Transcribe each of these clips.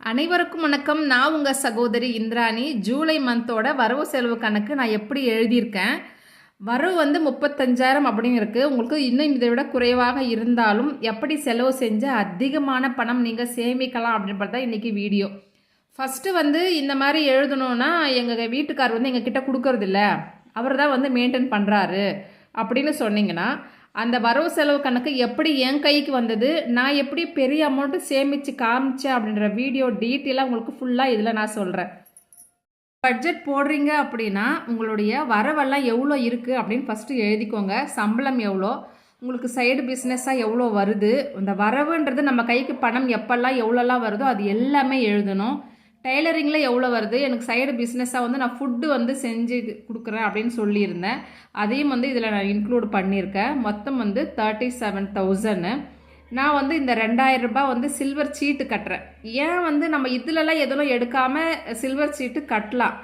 அனைவருக்கும் வணக்கம். நான் உங்கள் சகோதரி இந்திராணி. ஜூலை மந்தோட வரவு செலவு கணக்கு நான் எப்படி எழுதியிருக்கேன்? வரவு வந்து முப்பத்தஞ்சாயிரம் அப்படின்னு இருக்குது உங்களுக்கு இன்னும் இதை விட குறைவாக இருந்தாலும் எப்படி செலவு செஞ்சு அதிகமான பணம் நீங்கள் சேமிக்கலாம் அப்படின்றது தான் இன்றைக்கி வீடியோ. ஃபஸ்ட்டு வந்து இந்த மாதிரி எழுதணுன்னா எங்கள் வீட்டுக்கார் வந்து எங்கக்கிட்ட கொடுக்கறதில்ல. அவர் தான் வந்து மெயின்டைன் பண்ணுறாரு அப்படின்னு சொன்னீங்கன்னா அந்த வரவு செலவு கணக்கு எப்படி என் கைக்கு வந்தது? நான் எப்படி பெரிய அமௌண்ட்டு சேமித்து காமிச்சேன் அப்படின்ற வீடியோ டீட்டெயிலாக உங்களுக்கு ஃபுல்லாக இதில் நான் சொல்கிறேன் பட்ஜெட் போடுறீங்க அப்படின்னா உங்களுடைய வரவெல்லாம் எவ்வளோ இருக்குது அப்படின்னு ஃபஸ்ட்டு எழுதிக்கோங்க. சம்பளம் எவ்வளோ? உங்களுக்கு சைடு பிஸ்னஸாக எவ்வளோ வருது? இந்த வரவுன்றது நம்ம கைக்கு பணம் எப்போல்லாம் எவ்வளோலாம் வருதோ அது எல்லாமே எழுதணும். டெய்லரிங்கில் எவ்வளோ வருது? எனக்கு சைடு பிஸ்னஸாக வந்து நான் ஃபுட்டு வந்து செஞ்சு கொடுக்குறேன் அப்படின்னு சொல்லியிருந்தேன். அதையும் வந்து இதில் நான் இன்க்ளூட் பண்ணியிருக்கேன். மொத்தம் வந்து தேர்ட்டி செவன் தௌசண்ட் நான் வந்து இந்த ரெண்டாயிரரூபா வந்து சில்வர் சீட்டு கட்டுறேன். ஏன் வந்து நம்ம இதிலலாம் எதுவும் எடுக்காமல் சில்வர் சீட்டு கட்டலாம்?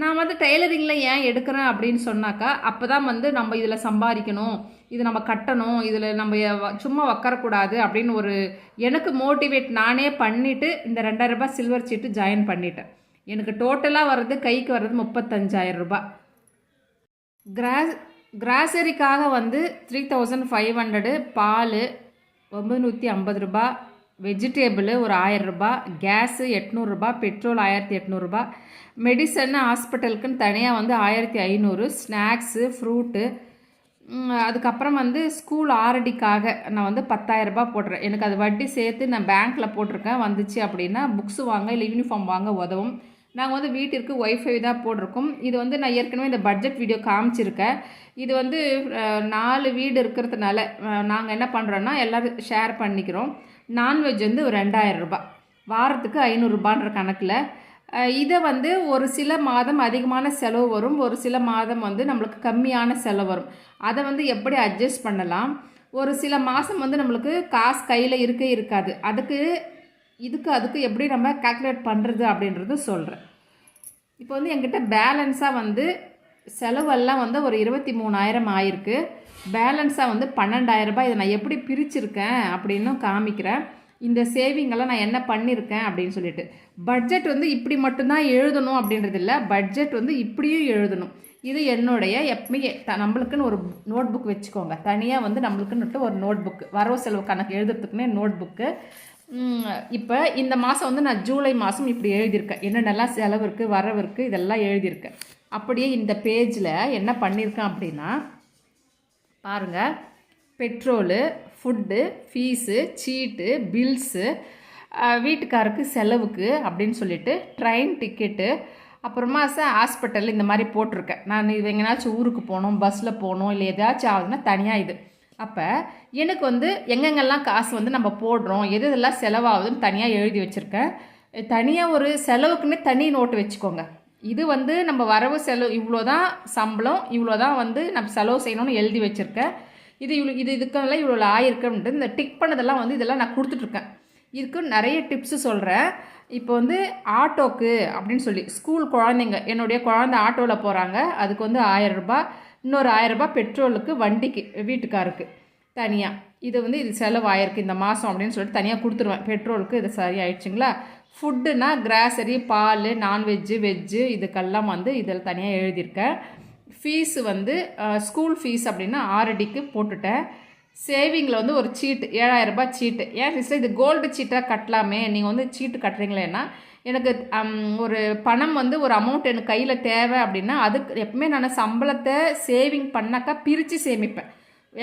நான் வந்து டெய்லரிங்கில் ஏன் எடுக்கிறேன் அப்படின்னு சொன்னாக்கா அப்போ தான் வந்து நம்ம இதில் சம்பாதிக்கணும். இது நம்ம கட்டணும் இதில் நம்ம சும்மா உக்காரக்கூடாது அப்படின்னு ஒரு எனக்கு மோட்டிவேட் நானே பண்ணிவிட்டு இந்த ரெண்டாயிரம் ரூபாய் சில்வர் சீட்டு ஜாயின் பண்ணிட்டேன். எனக்கு டோட்டலாக வர்றது கைக்கு வர்றது முப்பத்தஞ்சாயிரம் ரூபாய். கிராஸ் கிராசரிக்காக வந்து த்ரீ தௌசண்ட் ஃபைவ் ஹண்ட்ரடு பால் ஒம்பது ஐம்பது ரூபா வெஜிடேபிள் ஒரு ஆயரரூபா கேஸு எட்நூறுரூபா பெட்ரோல் ஆயிரத்தி எட்நூறுபா மெடிசன் ஹாஸ்பிட்டலுக்குன்னு தனியாக வந்து ஆயிரத்தி ஐநூறு ஸ்நாக்ஸு ஃப்ரூட்டு அதுக்கப்புறம் வந்து ஸ்கூல் ஆர்டிக்காக நான் வந்து பத்தாயிரரூபா போடுறேன் எனக்கு அது வட்டி சேர்த்து நான் பேங்க்கில் போட்டிருக்கேன். வந்துச்சு அப்படின்னா புக்ஸ் வாங்க இல்லை யூனிஃபார்ம் வாங்க உதவும். நாங்கள் வந்து வீட்டிற்கு ஒய்ஃபை தான் போட்டிருக்கோம். இது வந்து நான் ஏற்கனவே இந்த பட்ஜெட் வீடியோ காமிச்சிருக்கேன். இது வந்து நாலு வீடு இருக்கிறதுனால நாங்கள் என்ன பண்ணுறோன்னா எல்லோரும் ஷேர் பண்ணிக்கிறோம். நான்வெஜ் வந்து ஒரு ரெண்டாயிரம் ரூபாய் வாரத்துக்கு ஐநூறுரூபான்ற கணக்கில். இதை வந்து ஒரு சில மாதம் அதிகமான செலவு வரும். ஒரு சில மாதம் வந்து நம்மளுக்கு கம்மியான செலவு வரும். அதை வந்து எப்படி அட்ஜஸ்ட் பண்ணலாம்? ஒரு சில மாதம் வந்து நம்மளுக்கு காசு கையில் இருக்கே இருக்காது. அதுக்கு இதுக்கு அதுக்கு எப்படி நம்ம கால்குலேட் பண்ணுறது அப்படின்றது சொல்கிறேன் இப்போ வந்து என்கிட்ட பேலன்ஸாக வந்து செலவெல்லாம் வந்து ஒரு இருபத்தி மூணாயிரம் ஆயிருக்கு. பேலன்ஸாக வந்து பன்னெண்டாயிரம் ரூபாய் இதை நான் எப்படி பிரிச்சிருக்கேன் அப்படின்னு காமிக்கிறேன். இந்த சேவிங்கெல்லாம் நான் என்ன பண்ணியிருக்கேன் அப்படின்னு சொல்லிட்டு. பட்ஜெட் வந்து இப்படி மட்டும்தான் எழுதணும் அப்படின்றது இல்லை. பட்ஜெட் வந்து இப்படியும் எழுதணும். இது என்னுடைய எப்பவுமே த நம்மளுக்குன்னு ஒரு நோட் புக் வச்சுக்கோங்க. தனியாக வந்து நம்மளுக்குன்னுட்டு ஒரு நோட் புக்கு வரவு செலவு கணக்கு எழுதுறதுக்குன்னே நோட் புக்கு இப்போ இந்த மாதம் வந்து நான் ஜூலை மாதம் இப்படி எழுதியிருக்கேன். என்னென்னலாம் செலவு இருக்குது வரவு இருக்குது இதெல்லாம் எழுதியிருக்கேன். அப்படியே இந்த பேஜில் என்ன பண்ணியிருக்கேன் அப்படின்னா பாருங்கள் பெட்ரோலு ஃபுட்டு ஃபீஸு சீட்டு பில்ஸு வீட்டுக்காருக்கு செலவுக்கு அப்படின்னு சொல்லிட்டு ட்ரெயின் டிக்கெட்டு அப்புறமா சார் ஹாஸ்பிட்டல் இந்த மாதிரி போட்டிருக்கேன். நான் இது எங்கேனாச்சும் ஊருக்கு போகணும் பஸ்ஸில் போகணும் இல்லை ஏதாச்சும் ஆகுதுன்னா தனியாக இது. அப்போ எனக்கு வந்து எங்கெங்கெல்லாம் காசு வந்து நம்ம போடுறோம் எது எதெல்லாம் செலவாகுதுன்னு தனியாக எழுதி வச்சுருக்கேன். தனியாக ஒரு செலவுக்குன்னே தனி நோட்டு வச்சுக்கோங்க. இது வந்து நம்ம வரவு செலவு இவ்வளோ தான் சம்பளம் இவ்வளோ தான் வந்து நம்ம செலவு செய்யணும்னு எழுதி வச்சுருக்கேன். இது இவ்வளோ இது இதுக்கெல்லாம் இவ்வளோ ஆயிருக்குன்ட்டு இந்த டிக் பண்ணதெல்லாம் வந்து இதெல்லாம் நான் கொடுத்துட்ருக்கேன். இதுக்கு நிறைய டிப்ஸு சொல்கிறேன் இப்போ வந்து ஆட்டோக்கு அப்படின்னு சொல்லி ஸ்கூல் குழந்தைங்க என்னுடைய குழந்த ஆட்டோவில் போகிறாங்க அதுக்கு வந்து ஆயிரம் இன்னொரு ஆயிரம் பெட்ரோலுக்கு வண்டிக்கு வீட்டுக்காருக்கு. தனியாக இது வந்து இது செலவாயிருக்கு இந்த மாதம் அப்படின்னு சொல்லிட்டு தனியாக கொடுத்துருவேன். பெட்ரோலுக்கு இது சரி ஆயிடுச்சுங்களா ஃபுட்டுனா கிராசரி பால் நான்வெஜ்ஜு வெஜ்ஜு இதுக்கெல்லாம் வந்து இதில் தனியாக எழுதியிருக்கேன். ஃபீஸு வந்து ஸ்கூல் ஃபீஸ் அப்படின்னா ஆறடிக்கு போட்டுட்டேன். சேவிங்கில் வந்து ஒரு சீட்டு ஏழாயிரரூபா ரூபாய் சீட்டு ஏன் சிஸ்டர் இது கோல்டு சீட்டாக கட்டலாமே? நீங்கள் வந்து சீட்டு கட்டுறீங்களேன்னா எனக்கு ஒரு பணம் வந்து ஒரு அமௌண்ட் எனக்கு கையில் தேவை அப்படின்னா அதுக்கு எப்பவுமே நான் சம்பளத்தை சேவிங் பண்ணாக்கா பிரித்து சேமிப்பேன்.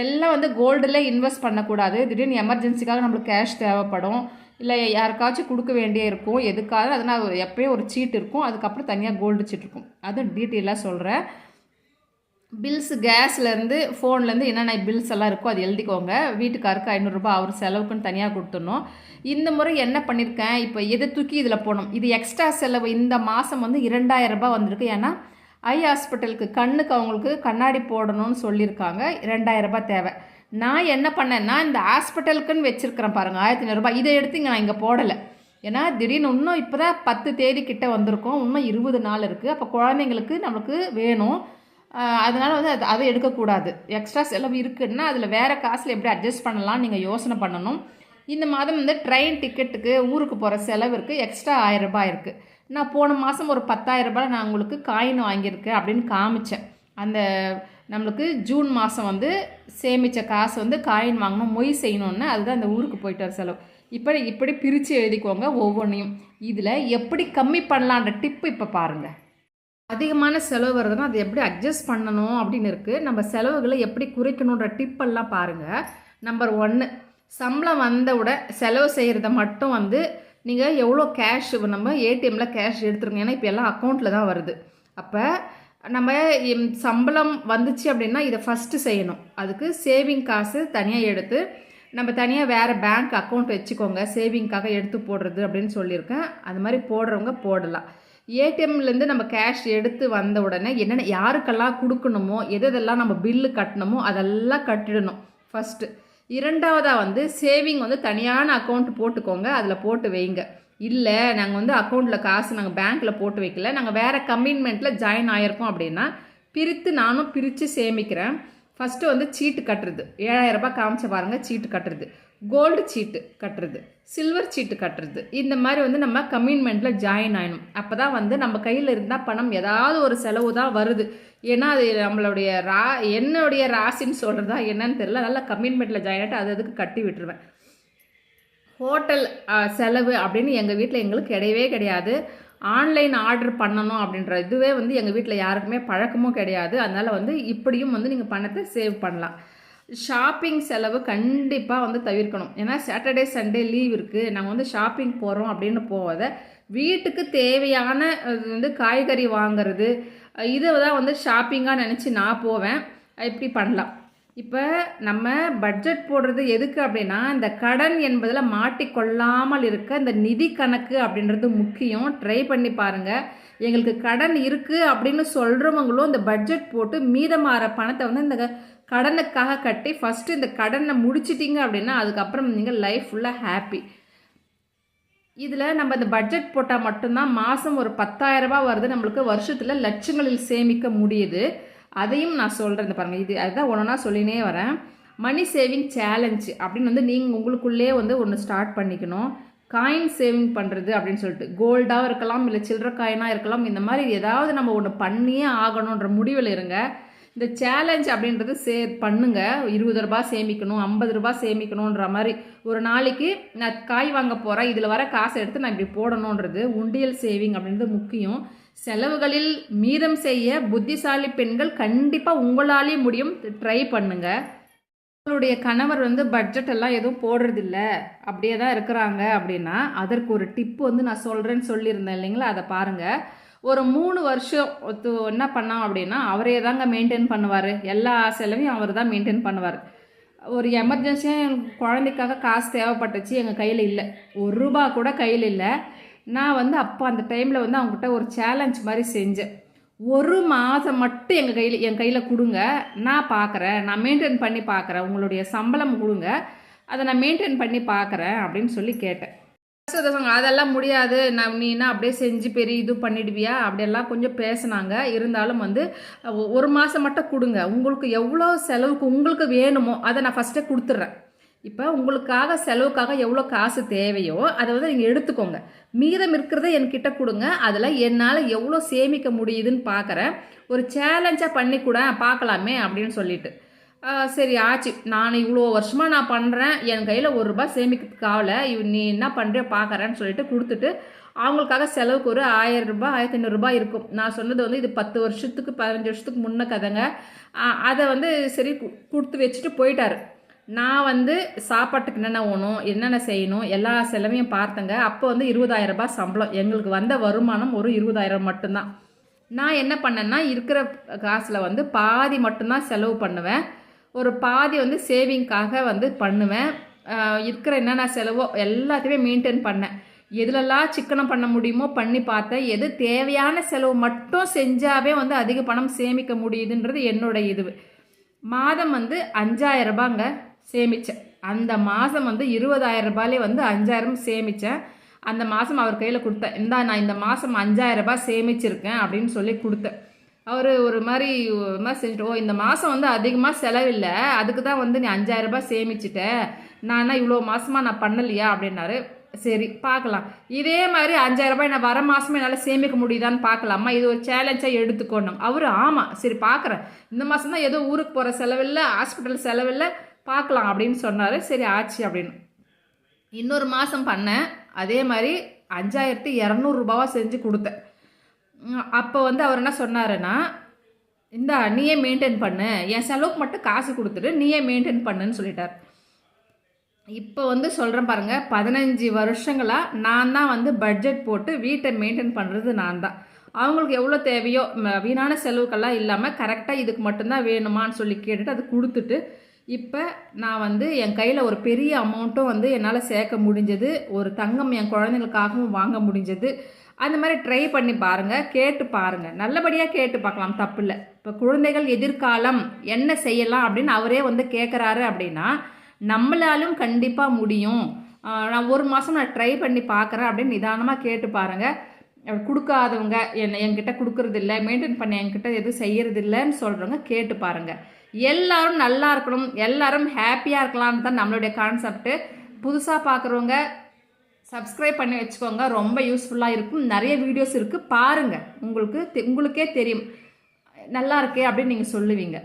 எல்லாம் வந்து கோல்டில் இன்வெஸ்ட் பண்ணக்கூடாது. திடீர்னு எமர்ஜென்சிக்காக நம்மளுக்கு கேஷ் தேவைப்படும். இல்லை யாருக்காச்சும் கொடுக்க வேண்டிய இருக்கும். எதுக்காக? அதனால் ஒரு எப்பயும் ஒரு சீட் இருக்கும். அதுக்கப்புறம் தனியாக கோல்டு சீட் இருக்கும். அதுவும் டீட்டெயிலாக சொல்கிறேன் பில்ஸ் கேஸ்லேருந்து ஃபோன்லேருந்து என்னென்ன பில்ஸ் எல்லாம் இருக்கோ அது எழுதிக்கோங்க. வீட்டுக்காருக்கு ஐநூறுரூபா அவர் செலவுக்குன்னு தனியாக கொடுத்துடணும். இந்த முறை என்ன பண்ணியிருக்கேன் இப்போ எதை தூக்கி இதில் போகணும் இது எக்ஸ்ட்ரா செலவு. இந்த மாதம் வந்து இரண்டாயிரம் ரூபாய் வந்திருக்கு. ஏன்னா ஐ ஹாஸ்பிட்டலுக்கு கண்ணுக்கு அவங்களுக்கு கண்ணாடி போடணும்னு சொல்லியிருக்காங்க. ரெண்டாயிரம் தேவை. நான் என்ன பண்ணேன்னா இந்த ஹாஸ்பிட்டலுக்குன்னு வச்சுருக்கிறேன் பாருங்கள் ஆயிரத்தி ஐநூறுரூபா இதை எடுத்து இங்கே நான் இங்கே போடலை. ஏன்னா திடீர்னு இன்னும் இப்போ தான் பத்து தேதி கிட்டே வந்திருக்கோம். இன்னும் இருபது நாள் இருக்குது அப்போ குழந்தைங்களுக்கு நம்மளுக்கு வேணும். அதனால் வந்து அது அதை எடுக்கக்கூடாது. எக்ஸ்ட்ரா செலவு இருக்குதுன்னா அதில் வேறு காசில் எப்படி அட்ஜஸ்ட் பண்ணலாம் நீங்கள் யோசனை பண்ணணும். இந்த மாதம் வந்து ட்ரெயின் டிக்கெட்டுக்கு ஊருக்கு போகிற செலவிற்கு எக்ஸ்ட்ரா ஆயிரம் ரூபாய் இருக்குது நான் போன மாதம் ஒரு பத்தாயிரம் ரூபாய் நான் உங்களுக்கு காயின் வாங்கியிருக்கேன் அப்படின்னு காமிச்சேன். அந்த நம்மளுக்கு ஜூன் மாதம் வந்து சேமித்த காசு வந்து காயின் வாங்கணும் மொய் செய்யணுன்னு அதுதான் அந்த ஊருக்கு போயிட்டு வர செலவு. இப்படி இப்படி பிரித்து எழுதிக்கோங்க ஒவ்வொன்றையும் இதில் எப்படி கம்மி பண்ணலான்ற டிப்பு இப்போ பாருங்கள் அதிகமான செலவு வருதுன்னா அதை எப்படி அட்ஜஸ்ட் பண்ணணும் அப்படின்னு இருக்குது நம்ம செலவுகளை எப்படி குறைக்கணுன்ற டிப்பெல்லாம் பாருங்கள் நம்பர் ஒன்று சம்பளம் வந்தவுட செலவு செய்கிறத மட்டும் வந்து நீங்கள் எவ்வளோ கேஷ் நம்ம ஏடிஎம்மில் கேஷ் எடுத்துருங்க. ஏன்னா இப்போ எல்லாம் அக்கௌண்ட்டில் தான் வருது. அப்போ நம்ம சம்பளம் வந்துச்சு அப்படின்னா இதை ஃபஸ்ட்டு செய்யணும். அதுக்கு சேவிங் காசு தனியாக எடுத்து நம்ம தனியாக வேறு பேங்க் அக்கௌண்ட் வச்சுக்கோங்க. சேவிங்க்காக எடுத்து போடுறது அப்படின்னு சொல்லியிருக்கேன். அது மாதிரி போடுறவங்க போடலாம். ஏடிஎம்லேருந்து நம்ம கேஷ் எடுத்து வந்த உடனே என்னென்ன யாருக்கெல்லாம் கொடுக்கணுமோ எதெல்லாம் நம்ம பில்லு கட்டணுமோ அதெல்லாம் கட்டிடணும் ஃபஸ்ட்டு இரண்டாவதாக வந்து சேவிங் வந்து தனியான அக்கௌண்ட் போட்டுக்கோங்க அதில் போட்டு வைங்க. இல்லை நாங்கள் வந்து அக்கௌண்ட்டில் காசு நாங்கள் பேங்க்கில் போட்டு வைக்கல நாங்கள் வேறு கம்மிட்மெண்ட்டில் ஜாயின் ஆகிருக்கோம் அப்படின்னா பிரித்து நானும் பிரித்து சேமிக்கிறேன். ஃபஸ்ட்டு வந்து சீட்டு கட்டுறது. ஏழாயிரம் ரூபாய் காமிச்ச பாருங்கள் சீட்டு கட்டுறது. கோல்டு சீட்டு கட்டுறது. சில்வர் சீட்டு கட்டுறது. இந்த மாதிரி வந்து நம்ம கமிட்மெண்ட்டில் ஜாயின் ஆகணும் அப்போ தான் வந்து நம்ம கையில் இருந்தால் பணம் ஏதாவது ஒரு செலவு தான் வருது. ஏன்னா அது நம்மளுடைய ரா என்னுடைய ராசின்னு சொல்கிறதா என்னன்னு தெரியல. நல்லா கமிட்மெண்ட்டில் ஜாயின் ஆகிட்டு அது அதுக்கு கட்டி விட்டுருவேன். ஹோட்டல் செலவு அப்படின்னு எங்கள் வீட்டில் எங்களுக்கு கிடையவே கிடையாது. ஆன்லைன் ஆர்டர் பண்ணணும் அப்படின்ற இதுவே வந்து எங்கள் வீட்டில் யாருக்குமே பழக்கமும் கிடையாது. அதனால் வந்து இப்படியும் வந்து நீங்கள் பணத்தை சேவ் பண்ணலாம். ஷாப்பிங் செலவு கண்டிப்பாக வந்து தவிர்க்கணும். ஏன்னா சாட்டர்டே சண்டே லீவ் இருக்குது நாங்கள் வந்து ஷாப்பிங் போகிறோம் அப்படின்னு போவத வீட்டுக்கு தேவையான வந்து காய்கறி வாங்கிறது இதை தான் வந்து ஷாப்பிங்காக நினச்சி நான் போவேன். இப்படி பண்ணலாம். இப்போ நம்ம பட்ஜெட் போடுறது எதுக்கு அப்படின்னா இந்த கடன் என்பதில் மாட்டிக்கொள்ளாமல் இருக்க இந்த நிதி கணக்கு அப்படின்றது முக்கியம். ட்ரை பண்ணி பாருங்கள் எங்களுக்கு கடன் இருக்குது அப்படின்னு சொல்கிறவங்களும் இந்த பட்ஜெட் போட்டு மீதமாற பணத்தை வந்து இந்த கடனுக்காக கட்டி ஃபஸ்ட்டு இந்த கடனை முடிச்சிட்டிங்க அப்படின்னா அதுக்கப்புறம் நீங்கள் லைஃப் ஃபுல்லாக ஹாப்பி இதில் நம்ம இந்த பட்ஜெட் போட்டால் மட்டும்தான் மாதம் ஒரு பத்தாயிரரூபா வருது. நம்மளுக்கு வருஷத்தில் லட்சங்களில் சேமிக்க முடியுது. அதையும் நான் சொல்கிறேன் பாருங்கள் இது அதுதான் ஒன்றா சொல்லினே வரேன். மணி சேவிங் சேலஞ்ச் அப்படின்னு வந்து நீங்கள் உங்களுக்குள்ளே வந்து ஒன்று ஸ்டார்ட் பண்ணிக்கணும். காயின் சேவிங் பண்ணுறது அப்படின்னு சொல்லிட்டு கோல்டாக இருக்கலாம் இல்லை சில்லற காயினாக இருக்கலாம் இந்த மாதிரி ஏதாவது நம்ம ஒன்று பண்ணியே ஆகணுன்ற முடிவில் இருங்க. இந்த சேலஞ்ச் அப்படின்றது சே பண்ணுங்க. இருபது ரூபா சேமிக்கணும் ஐம்பது ரூபா சேமிக்கணுன்ற மாதிரி. ஒரு நாளைக்கு நான் காய் வாங்க போகிறேன் இதில் வர காசை எடுத்து நான் இப்படி போடணுன்றது உண்டியல் சேவிங் அப்படின்றது முக்கியம். செலவுகளில் மீதம் செய்ய புத்திசாலி பெண்கள் கண்டிப்பாக உங்களாலே முடியும். ட்ரை பண்ணுங்க. உங்களுடைய கணவர் வந்து பட்ஜெட் எல்லாம் எதுவும் போடுறதில்ல. அப்படியே தான் இருக்கிறாங்க அப்படின்னா அதற்கு ஒரு டிப்பு வந்து நான் சொல்கிறேன்னு சொல்லியிருந்தேன் இல்லைங்களா? அதை பாருங்கள் ஒரு மூணு வருஷம் என்ன பண்ணோம் அப்படின்னா அவரே தாங்க மெயின்டைன் பண்ணுவார். எல்லா செலவையும் அவர் தான் மெயின்டைன் பண்ணுவார். ஒரு எமர்ஜென்சியாக குழந்தைக்காக காசு தேவைப்பட்டுச்சு எங்கள் கையில் இல்லை. ஒரு ரூபா கூட கையில் இல்லை. நான் வந்து அப்போ அந்த டைமில் வந்து அவங்ககிட்ட ஒரு சேலஞ்ச் மாதிரி செஞ்சேன். ஒரு மாதம் மட்டும் எங்கள் கையில் என் கையில் கொடுங்க. நான் பார்க்குறேன் நான் மெயின்டைன் பண்ணி பார்க்குறேன் உங்களுடைய சம்பளம் கொடுங்க. அதை நான் மெயின்டைன் பண்ணி பார்க்குறேன் அப்படின்னு சொல்லி கேட்டேன். அதெல்லாம் முடியாது. நான் நீனா அப்படியே செஞ்சு பெரிய இது பண்ணிடுவியா? அப்படியெல்லாம் கொஞ்சம் பேசினாங்க. இருந்தாலும் வந்து ஒரு மாதம் மட்டும் கொடுங்க. உங்களுக்கு எவ்வளோ செலவுக்கு உங்களுக்கு வேணுமோ அதை நான் ஃபஸ்ட்டே கொடுத்துட்றேன். இப்போ உங்களுக்காக செலவுக்காக எவ்வளோ காசு தேவையோ அதை வந்து நீங்கள் எடுத்துக்கோங்க. மீதம் இருக்கிறத என்கிட்ட கொடுங்க. அதில் என்னால் எவ்வளோ சேமிக்க முடியுதுன்னு பார்க்குறேன் ஒரு சேலஞ்சாக பண்ணி கூட பார்க்கலாமே அப்படின்னு சொல்லிட்டு. சரி ஆச்சு. நான் இவ்வளோ வருஷமாக நான் பண்ணுறேன் என் கையில் ஒரு ரூபாய் சேமிக்கிறதுக்கு ஆகலை. நீ என்ன பண்ணுறியோ பார்க்குறேன்னு சொல்லிட்டு கொடுத்துட்டு அவங்களுக்காக செலவுக்கு ஒரு ஆயிரம் ரூபாய் ஆயிரத்தி ஐநூறுரூபா இருக்கும். நான் சொன்னது வந்து இது பத்து வருஷத்துக்கு பதினஞ்சு வருஷத்துக்கு முன்ன கதைங்க. அதை வந்து சரி கொடுத்து வச்சுட்டு போயிட்டார். நான் வந்து சாப்பாட்டுக்கு என்னென்ன ஓணும் என்னென்ன செய்யணும் எல்லா செலவையும் பார்த்தேங்க. அப்போ வந்து இருபதாயிரம் ரூபாய் சம்பளம். எங்களுக்கு வந்த வருமானம் ஒரு இருபதாயிரம் மட்டும்தான். நான் என்ன பண்ணேன்னா இருக்கிற காசில் வந்து பாதி மட்டும்தான் செலவு பண்ணுவேன். ஒரு பாதி வந்து சேவிங்க்காக வந்து பண்ணுவேன். இருக்கிற என்னென்ன செலவோ எல்லாத்தையுமே மெயின்டைன் பண்ணேன். எதுலெல்லாம் சிக்கனம் பண்ண முடியுமோ பண்ணி பார்த்தேன். எது தேவையான செலவு மட்டும் செஞ்சாவே வந்து அதிக பணம் சேமிக்க முடியுதுன்றது என்னோட இது. மாதம் வந்து அஞ்சாயிரம் ரூபாங்க. சேமித்தேன் அந்த மாதம் வந்து இருபதாயிரம் ரூபாயிலே வந்து அஞ்சாயிரம் சேமித்தேன் அந்த மாதம் அவர் கையில் கொடுத்தேன். இந்தா நான் இந்த மாதம் அஞ்சாயிரம் ரூபாய் சேமிச்சிருக்கேன் அப்படின்னு சொல்லி கொடுத்தேன். அவர் ஒரு மாதிரி ஒரு மாதிரி செஞ்சுட்டு ஓ இந்த மாதம் வந்து அதிகமாக செலவில்லை. அதுக்கு தான் வந்து நீ அஞ்சாயிரம் ரூபாய் சேமிச்சிட்ட. நான் இவ்வளோ மாதமாக நான் பண்ணலையா? அப்படின்னாரு. சரி பார்க்கலாம். இதே மாதிரி அஞ்சாயிரம் ரூபாய் நான் வர மாதமே என்னால் சேமிக்க முடியுதான்னு பார்க்கலாமா? இது ஒரு சேலஞ்சாக எடுத்துக்கணும். அவர் ஆமாம் சரி பார்க்குறேன். இந்த மாதம் தான் ஏதோ ஊருக்கு போகிற செலவில்லை ஹாஸ்பிட்டல் செலவில்லை. பார்க்கலாம் அப்படின்னு சொன்னார். சரி ஆச்சு அப்படின்னு. இன்னொரு மாதம் பண்ணேன். அதே மாதிரி அஞ்சாயிரத்தி இரநூறுபாவா செஞ்சு கொடுத்தேன். அப்போ வந்து அவர் என்ன சொன்னாருன்னா இந்தா நீயே மெயின்டைன் பண்ணு. என் செலவுக்கு மட்டும் காசு கொடுத்துட்டு நீயே மெயின்டைன் பண்ணுன்னு சொல்லிட்டார். இப்போ வந்து சொல்கிறேன் பாருங்கள் பதினஞ்சு வருஷங்களாக நான் தான் வந்து பட்ஜெட் போட்டு வீட்டை மெயின்டைன் பண்ணுறது நான் தான். அவங்களுக்கு எவ்வளோ தேவையோ ம- வீணான செலவுக்கெல்லாம் இல்லாமல் கரெக்டாக இதுக்கு மட்டும்தான் வேணுமான்னு சொல்லி கேட்டுட்டு அது கொடுத்துட்டு இப்போ நான் வந்து என் கையில் ஒரு பெரிய அமௌண்ட்டும் வந்து என்னால் சேர்க்க முடிஞ்சது. ஒரு தங்கம் என் குழந்தைங்களுக்காகவும் வாங்க முடிஞ்சது. அந்த மாதிரி ட்ரை பண்ணி பாருங்கள் கேட்டு பாருங்கள் நல்லபடியாக கேட்டு பார்க்கலாம். தப்பு இல்லை இப்போ குழந்தைகள் எதிர்காலம் என்ன செய்யலாம் அப்படின்னு அவரே வந்து கேட்குறாரு அப்படின்னா நம்மளாலும் கண்டிப்பாக முடியும். நான் ஒரு மாதம் நான் ட்ரை பண்ணி பார்க்குறேன் அப்படின்னு நிதானமாக கேட்டு பாருங்கள் கொடுக்காதவங்க என்ன என்கிட்ட கொடுக்குறதில்ல மெயின்டைன் பண்ண என்கிட்ட எதுவும் செய்கிறதில்லன்னு சொல்கிறவங்க கேட்டு பாருங்கள் எல்லாரும் நல்லா இருக்கணும் எல்லாரும் ஹாப்பியாக இருக்கலாம்னு தான் நம்மளுடைய கான்செப்ட்டு புதுசாக பார்க்குறவங்க சப்ஸ்கிரைப் பண்ணி வச்சுக்கோங்க ரொம்ப யூஸ்ஃபுல்லாக இருக்கும். நிறைய வீடியோஸ் இருக்குது பாருங்கள் உங்களுக்கு தெ- உங்களுக்கே தெரியும். நல்லா இருக்கே அப்படின்னு நீங்கள் சொல்லுவீங்க.